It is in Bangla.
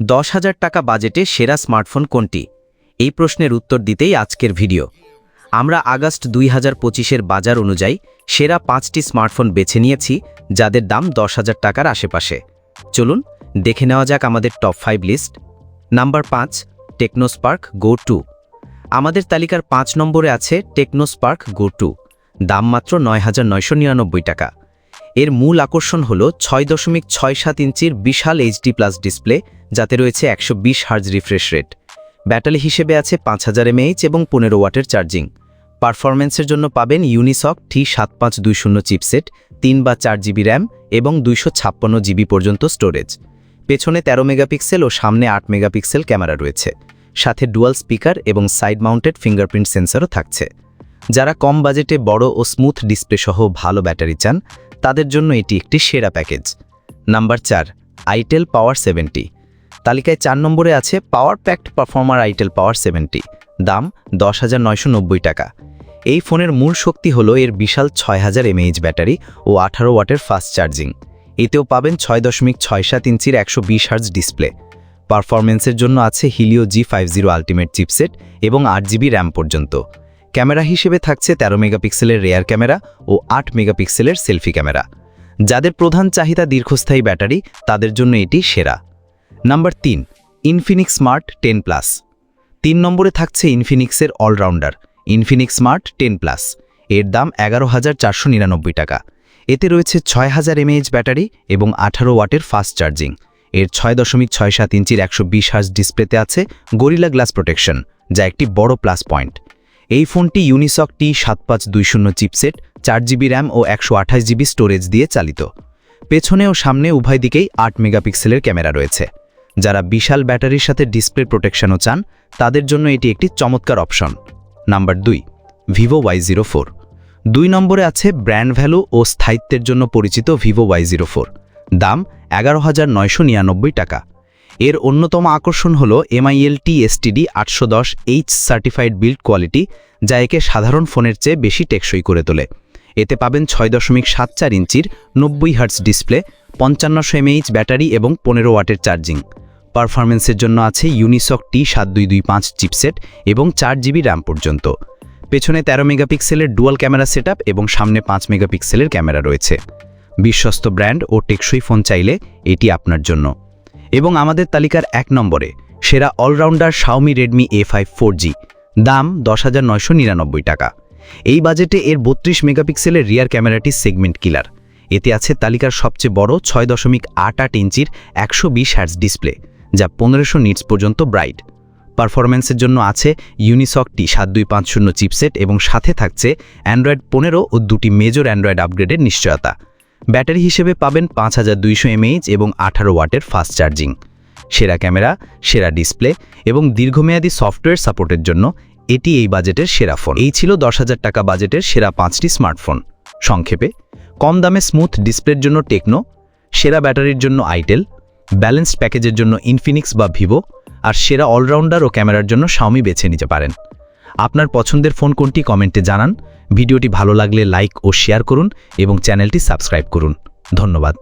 দশ হাজার টাকা বাজেটে সেরা স্মার্টফোন কোনটি? এই প্রশ্নের উত্তর দিতেই আজকের ভিডিও। আমরা আগস্ট দুই হাজার পঁচিশের বাজার অনুযায়ী সেরা পাঁচটি স্মার্টফোন বেছে নিয়েছি, যাদের দাম দশ হাজার টাকার আশেপাশে। চলুন, দেখে নেওয়া যাক আমাদের টপ ফাইভ লিস্ট। নাম্বার পাঁচ, টেকনোস্পার্ক গো টু। আমাদের তালিকার পাঁচ নম্বরে আছে টেকনোস্পার্ক গো টু। দাম মাত্র নয় হাজার নয়শো নিরানব্বই টাকা। এর মূল আকর্ষণ হল ছয় দশমিক ছয় সাত ইঞ্চির বিশাল এইচডি প্লাস ডিসপ্লে যাতে রয়েছে একশো বিশ হার্জ রিফ্রেশ রেট ব্যাটারি হিসেবে আছে পাঁচ হাজার এমএইচ এবং পনেরো ওয়াটের চার্জিং। পারফরম্যান্সের জন্য পাবেন ইউনিসক টি সাত পাঁচ দুই শূন্য চিপসেট তিন বা চার জিবি র্যাম এবং দুইশো ছাপ্পান্ন জিবি পর্যন্ত স্টোরেজ পেছনে তেরো মেগাপিক্সেল ও সামনে আট মেগাপিক্সেল ক্যামেরা রয়েছে। সাথে ডুয়াল স্পিকার এবং সাইড মাউন্টেড ফিঙ্গারপ্রিন্ট সেন্সরও থাকছে। যারা কম বাজেটে বড় ও স্মুথ ডিসপ্লে সহ ভালো ব্যাটারি চান তাদের জন্য এটি একটি সেরা প্যাকেজ। নাম্বার চার আইটেল পাওয়ার সেভেন্টি তালিকায় চার নম্বরে আছে power packed performer itel power seventy দাম দশ হাজার নয়শো নব্বই টাকা। এই ফোনের মূল শক্তি হল এর বিশাল ছয় হাজার এমএইচ ব্যাটারি ও আঠারো ওয়াটের ফাস্ট চার্জিং। এতেও পাবেন ছয় দশমিক ছয় সাত ইঞ্চির একশো বিশ হার্জ ডিসপ্লে। পারফরমেন্সের জন্য আছে Helio G five zero ultimate chipset এবং আট জিবি র্যাম পর্যন্ত। ক্যামেরা হিসেবে থাকছে তেরো মেগাপিক্সেলের রেয়ার ক্যামেরা ও আট মেগাপিক্সেলের সেলফি ক্যামেরা। যাদের প্রধান চাহিদা দীর্ঘস্থায়ী ব্যাটারি, তাদের জন্য এটি সেরা। নাম্বার তিন ইনফিনিক্স স্মার্ট টেন প্লাস তিন নম্বরে থাকছে ইনফিনিক্সের allrounder Infinix smart ten plus এর দাম এগারো হাজার চারশো নিরানব্বই টাকা। এতে রয়েছে ছয় হাজার এমএইচ ব্যাটারি এবং আঠারো ওয়াটের ফাস্ট চার্জিং। এর ছয় দশমিক ছয় সাত ইঞ্চির একশো বিশ হাজ ডিসপ্লেতে আছে গরিলা গ্লাস প্রোটেকশন, যা একটি বড় প্লাস পয়েন্ট। এই ফোনটি ইউনিসক টি সাত পাঁচ দুই শূন্য চিপসেট, চার জিবি র্যাম ও একশো আঠাশ জিবি স্টোরেজ দিয়ে চালিত। পেছনে ও সামনে উভয় দিকেই আট মেগাপিক্সেলের ক্যামেরা রয়েছে। যারা বিশাল ব্যাটারির সাথে ডিসপ্লে প্রোটেকশনও চান, তাদের জন্য এটি একটি চমৎকার অপশন। নাম্বার দুই, ভিভো ওয়াই জিরো ফোর। দুই নম্বরে আছে ব্র্যান্ড ভ্যালু ও স্থায়িত্বের জন্য পরিচিত ভিভো ওয়াই জিরো ফোর। দাম এগারো হাজার নয়শো নিরানব্বই টাকা। এর অন্যতম আকর্ষণ হল এমআইএল টি এসটিডি আটশো দশ এইচ সার্টিফাইড বিল্ড কোয়ালিটি যা একে সাধারণ ফোনের চেয়ে বেশি টেকসই করে তোলে। এতে পাবেন ছয় দশমিক সাত চার ইঞ্চির নব্বই হার্টস ডিসপ্লে, পঞ্চান্নশো এমএইচ ব্যাটারি এবং পনেরো ওয়াটের চার্জিং। পারফরমেন্সের জন্য আছে ইউনিসক টি সাত দুই দুই পাঁচ চিপসেট এবং চার জিবি র্যাম পর্যন্ত। পেছনে তেরো মেগাপিক্সেলের ডুয়াল ক্যামেরা সেটআপ এবং সামনে পাঁচ মেগাপিক্সেলের ক্যামেরা রয়েছে। বিশ্বস্ত ব্র্যান্ড ও টেকসই ফোন চাইলে এটি আপনার জন্য। এবং আমাদের তালিকার এক নম্বরে সেরা allrounder Xiaomi Redmi A five four G দাম দশ হাজার নয়শো নিরানব্বই টাকা। এই বাজেটে এর বত্রিশ মেগাপিক্সেলের রিয়ার ক্যামেরাটি সেগমেন্ট কিলার এতে আছে তালিকার সবচেয়ে বড় ছয় দশমিক আট আট ইঞ্চির একশো বিশ হ্যাটস ডিসপ্লে যা পনেরোশো নিটস পর্যন্ত ব্রাইট পারফরম্যান্সের জন্য আছে ইউনিসক টি সাত দুই পাঁচ শূন্য চিপসেট এবং সাথে থাকছে অ্যান্ড্রয়েড পনেরো ও দুটি মেজর অ্যান্ড্রয়েড আপগ্রেডের নিশ্চয়তা। ব্যাটারি হিসেবে পাবেন পাঁচ হাজার দুইশো এমএইচ এবং আঠারো ওয়াটের ফাস্ট চার্জিং। সেরা ক্যামেরা, সেরা ডিসপ্লে এবং দীর্ঘমেয়াদী সফটওয়্যার সাপোর্টের জন্য এটি এই বাজেটের সেরা ফোন। এই ছিল দশ হাজার টাকা বাজেটের সেরা পাঁচটি স্মার্টফোন। সংক্ষেপে, কম দামে স্মুথ ডিসপ্লের জন্য টেকনো, সেরা ব্যাটারির জন্য আইটেল, ব্যালেন্সড প্যাকেজের জন্য ইনফিনিক্স বা ভিভো, আর সেরা অলরাউন্ডার ও ক্যামেরার জন্য শাওমি বেছে নিতে পারেন। আপনার পছন্দের ফোন কোনটি কমেন্টে জানান। ভিডিওটি ভালো লাগলে লাইক ও শেয়ার করুন এবং চ্যানেলটি সাবস্ক্রাইব করুন। ধন্যবাদ।